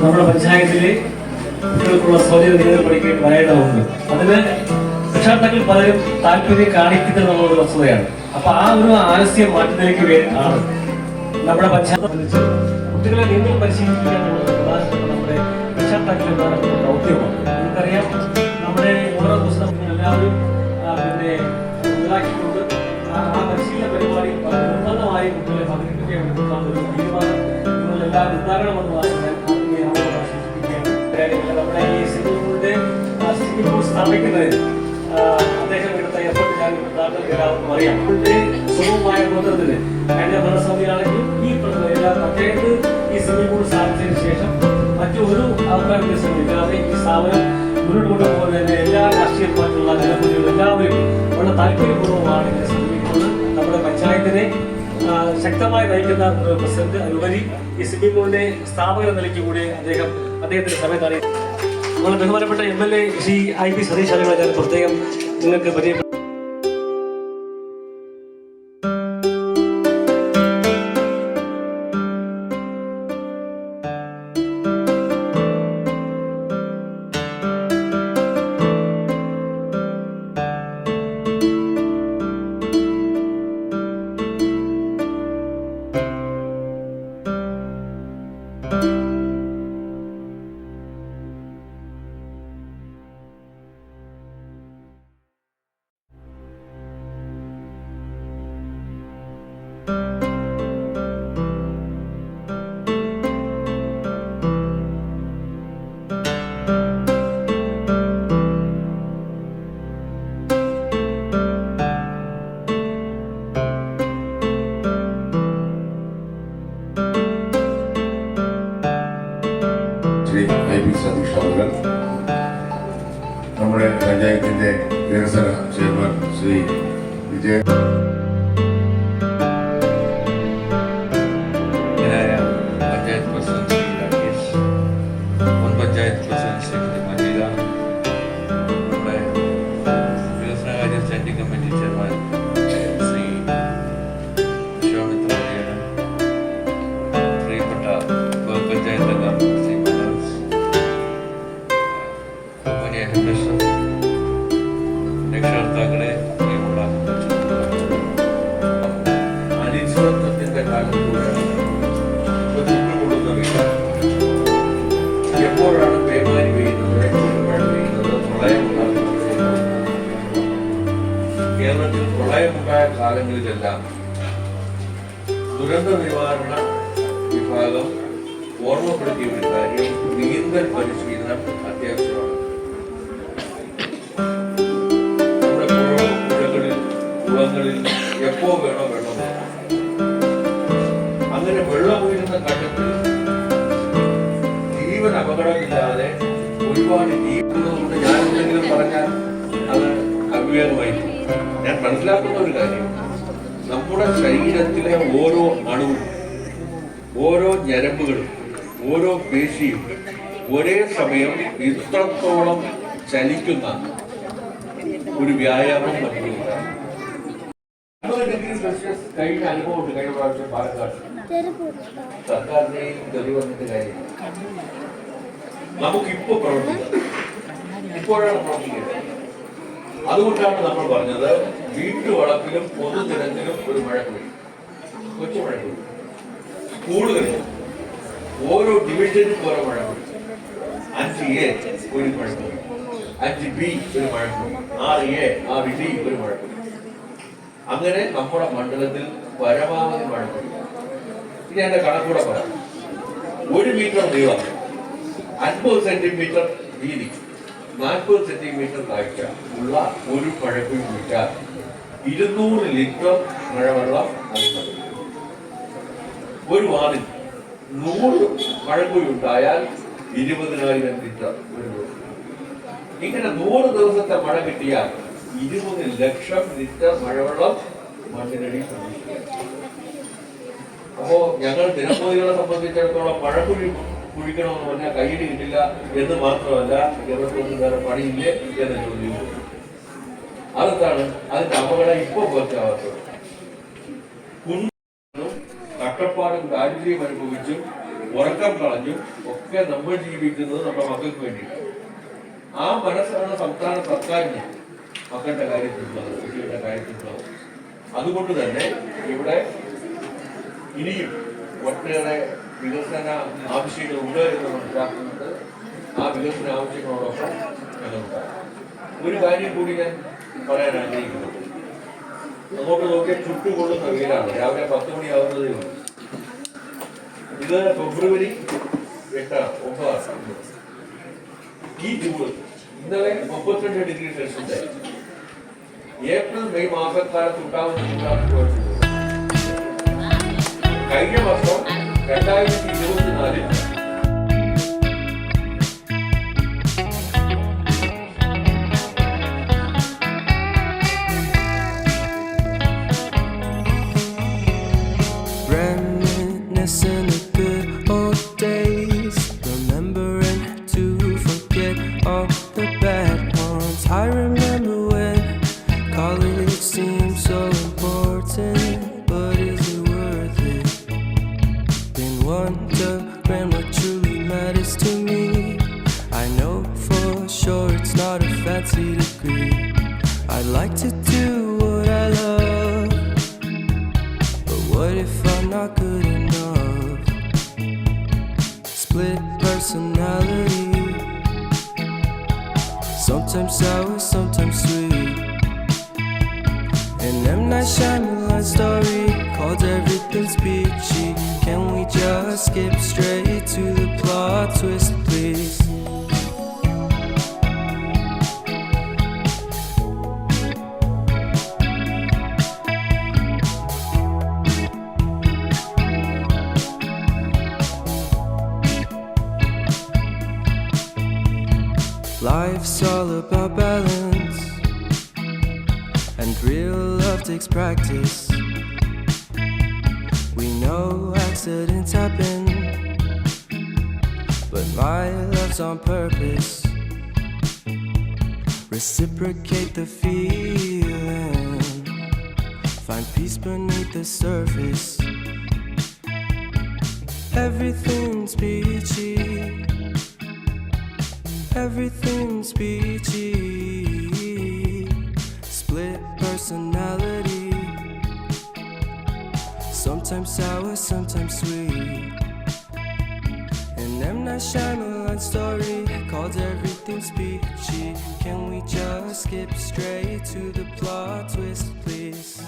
നമ്മുടെ പഞ്ചായത്തിലെ കുട്ടികൾക്കുള്ള നിലനിൽ പഠിക്കേണ്ടി വരേണ്ടതുണ്ട്. അതിന് രക്ഷാകർത്താക്കൾ പലരും താല്പര്യം കാണിക്കുന്നത് നമ്മളൊരു വസ്തുതയാണ്. അപ്പൊ ആ ഒരു ആലസ്യം മാറ്റുന്നതിലേക്ക് ആണ്. നമ്മുടെ പഞ്ചായത്ത് കുട്ടികളെ നീന്തൽ പരിശീലിപ്പിക്കുക എന്നുള്ളത് നമ്മുടെ രക്ഷാകർത്താക്കളുടെ പ്രധാനപ്പെട്ട ദൗത്യമാണ്. നമുക്കറിയാം നമ്മുടെ ഓരോ ദിവസം എല്ലാവരും പിന്നെ ഇതാക്കിക്കൊണ്ട് ആ പരിശീലന പരിപാടി നിർബന്ധമായി കുട്ടികളെ പങ്കെടുക്കുകയാണ് എന്നുള്ള ഒരു തീരുമാനം? എന്ന്. കാര്യങ്ങൾ നമ്മുടെ ഈ സിംഗിൾ സ്ഥാപിക്കുന്നതിന് അദ്ദേഹം എടുത്ത എഫർട്ട് ഞാൻ എല്ലാവർക്കും അറിയാം ഇപ്പോഴത്തെ സുഗമമായ പ്രവർത്തനത്തിന് കഴിഞ്ഞ ഭരണസമിതിയാണെങ്കിൽ ഈ പഞ്ചായത്ത് ഈ സിംഗിൾപൂൾ സ്ഥാപിച്ചതിന് ശേഷം മറ്റൊരു ആൾക്കാർ ശ്രമിക്കാതെ ഈ സ്ഥാപനം മുന്നോട്ട് കൊണ്ടുപോകുന്നതിന് എല്ലാ രാഷ്ട്രീയ പാർട്ടികളുള്ള ജനപ്രതിനിധികളും എല്ലാവരും വളരെ താല്പര്യപൂർവമാണ് ഇതിനെ സമീപിക്കുന്നത് നമ്മുടെ പഞ്ചായത്തിനെ ശക്തമായി നയിക്കുന്ന പ്രസിഡന്റ് അനുപരി ഈ സ്വിമ്മിംഗ് പൂളിന്റെ സ്ഥാപക നിലയ്ക്ക് കൂടി അദ്ദേഹം അദ്ദേഹത്തിന്റെ സമയത്താണ് നമ്മുടെ ബഹുമാനപ്പെട്ട M L A Shri I P Satheesh ഞാൻ പ്രത്യേകം നിങ്ങൾക്ക് പരിചയപ്പെടുത്തി 姐姐 എപ്പോഴാണ് പേമാരി പെയ്യുന്നത് എപ്പോൾ മഴ പെയ്യുന്നത് പ്രളയം കേരളത്തിൽ പ്രളയമുണ്ടായ കാലങ്ങളിലെല്ലാം ദുരന്ത നിവാരണ വിഭാഗം ഓർമ്മപ്പെടുത്തിയ ഒരു കാര്യം നീന്തൽ പരിശീലനം അത്യാവശ്യമാണ് നമ്മുടെ കുളങ്ങളിൽ എപ്പോ വേണം അങ്ങനെ വെള്ളം വീഴുന്ന ഘട്ടത്തിൽ ജീവൻ അപകടമില്ലാതെ ഒരുപാട് ജീവിക്കുന്നതുകൊണ്ട് ഞാൻ എന്തെങ്കിലും പറഞ്ഞാൽ അത് അവിവേകമായി ഞാൻ മനസ്സിലാക്കുന്ന ഒരു കാര്യം നമ്മുടെ ശരീരത്തിലെ ഓരോ അണുവും ഓരോ ഞരമ്പുകളും ഓരോ പേശിയും ഒരേ സമയം ഇത്രത്തോളം ചലിക്കുന്ന ഒരു വ്യായാമം നമുക്കില്ല കഴിഞ്ഞ അനുഭവമുണ്ട് കഴിഞ്ഞ പ്രാവശ്യം പാലക്കാട്. നമുക്കിപ്പോ പ്രവർത്തിക്കാം. ഇപ്പോഴാണ് പ്രവർത്തിക്കുന്നത്. അതുകൊണ്ടാണ് നമ്മൾ പറഞ്ഞത് വീട്ടുവളപ്പിലും പൊതുനിരത്തിലും ഒരു മഴ പെയ്യും. കൊച്ചു മഴ പെയ്യും. സ്കൂളുകളിൽ ഓരോ ഡിവിഷനും ഓരോ മഴ പെയ്യും. അഞ്ച് എ ഒരു മഴ പെയ്യും. അഞ്ച് ബി ഒരു മഴ പെയ്യും. ആറ് എ ആറ് ഡി ഒരു മഴ പെയ്യും. അങ്ങനെ നമ്മുടെ മണ്ഡലത്തിൽ പരമാവധി മഴ പെയ്യും. ഇനി എന്റെ കണക്കൂടെ പറയാം. ഒരു മീറ്റർ നീളം അൻപത് സെന്റിമീറ്റർ വീതി നാൽപ്പത് സെന്റിമീറ്റർ താഴ്ച ഉള്ള ഒരു പഴക്കുഴി വിറ്റാൽ ഇരുന്നൂറ് ലിറ്റർ മഴവെള്ളം നൽകും ഒരു വാതിൽ നൂറ് മഴക്കുഴി ഉണ്ടായാൽ ഇരുപതിനായിരം ലിറ്റർ ഒരു ദിവസം. ഇങ്ങനെ നൂറ് ദിവസത്തെ മഴ കിട്ടിയാൽ ഇരുപത് ലക്ഷം ലിറ്റർ മഴവെള്ളം മണ്ണിനടി പ്രതീക്ഷിക്കാം. അപ്പോ ഞങ്ങൾ ദിനംപ്രതികളെ സംബന്ധിച്ചിടത്തോളം മഴക്കുഴി കുഴിക്കണമെന്ന് പറഞ്ഞാൽ കയ്യിൽ കിട്ടില്ല എന്ന് മാത്രമല്ല ഇവർക്കൊന്നും വേറെ പണിയില്ലേ എന്ന ചോദ്യവും അതാണ് അതിന്റെ അപകടം ഇപ്പൊ പോറ്റാവാത്തത് കുന്നും കട്ടപ്പാടും ദാരിദ്ര്യം അനുഭവിച്ചും ഉറക്കം കളഞ്ഞും ഒക്കെ നമ്മൾ ജീവിക്കുന്നത് നമ്മുടെ മക്കൾക്ക് വേണ്ടി ആ മനസ്സാണ് സംസ്ഥാന സർക്കാരിന് മക്കളുടെ കാര്യത്തിലുള്ളത് കുട്ടികളുടെ കാര്യത്തിലുള്ളത്. അതുകൊണ്ട് തന്നെ ഇവിടെ ഇനിയും ഒട്ടേറെ വികസന ആവശ്യങ്ങളുണ്ട് എന്ന് മനസ്സിലാക്കുന്നത് ആ വികസന ആവശ്യങ്ങളോടൊപ്പം ഞങ്ങളുണ്ടാകും ഒരു കാര്യം കൂടി ഞാൻ പറയാൻ ആഗ്രഹിക്കുന്നു. അങ്ങോട്ട് നോക്കിയാൽ ചുട്ടുകൊള്ളുന്ന വെയിലാണ്. രാവിലെ പത്ത് മണിയാവുന്നതേ ഇത് ഫെബ്രുവരി എട്ടാണ് ഒമ്പതാണ്. ഈ ചൂട് ഇന്നലെ മുപ്പത്തിരണ്ട് ഡിഗ്രി സെൽഷ്യസ് ഏപ്രിൽ മെയ് മാസക്കാലത്ത് ഉണ്ടാവുന്ന ചൂടാണ് ഇപ്പോൾ ചൂട് കഴിഞ്ഞ വർഷം രണ്ടായിരത്തി wondering what truly matters to me. I know for sure it's not a fancy degree. I'd like to do what I love. But what if I'm not good enough? Split personality. Sometimes sour, sometimes sweet. An M. Night Shyamalan story called Everything's Peachy. Skip straight to the plot twist, please? Life's all about balance, and real love takes practice. Know accidents happen, but my love's on purpose. Reciprocate the feeling, find peace beneath the surface. Everything's peachy. Everything's peachy. Split personality. Sometimes sour, sometimes sweet. An M. Night Shyamalan story called Everything's Peachy. Can we just skip straight to the plot twist, please?